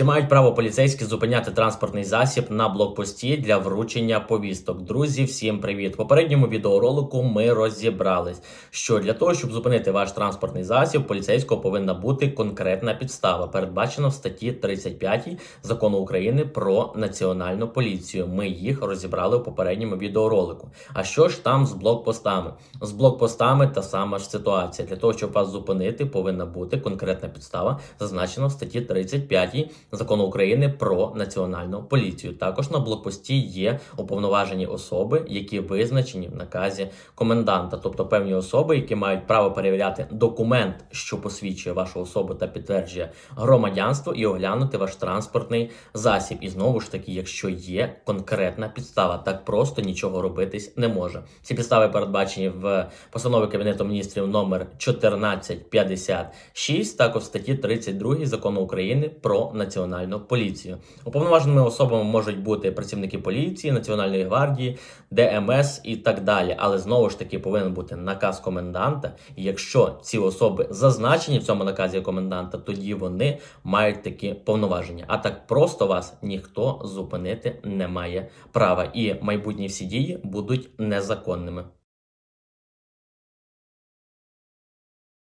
Чи мають право поліцейські зупиняти транспортний засіб на блокпості для вручення повісток? Друзі, всім привіт! В попередньому відеоролику ми розібрались, що для того, щоб зупинити ваш транспортний засіб, поліцейського повинна бути конкретна підстава, передбачена в статті 35 закону України про національну поліцію. Ми їх розібрали в попередньому відеоролику. А що ж там з блокпостами? З блокпостами та сама ж ситуація. Для того, щоб вас зупинити, повинна бути конкретна підстава, зазначена в статті 35 закону України про національну поліцію. Також на блокпості є уповноважені особи, які визначені в наказі коменданта, тобто певні особи, які мають право перевіряти документ, що посвідчує вашу особу та підтверджує громадянство, і оглянути ваш транспортний засіб. І знову ж таки, якщо є конкретна підстава, так просто нічого робитись не може. Ці підстави передбачені в постанові Кабінету міністрів номер 1456, також в статті 32 закону України про національну поліцію. Уповноваженими особами можуть бути працівники поліції, Національної гвардії, ДМС і так далі. Але знову ж таки повинен бути наказ коменданта. І якщо ці особи зазначені в цьому наказі коменданта, тоді вони мають такі повноваження. А так просто вас ніхто зупинити не має права, і майбутні всі дії будуть незаконними.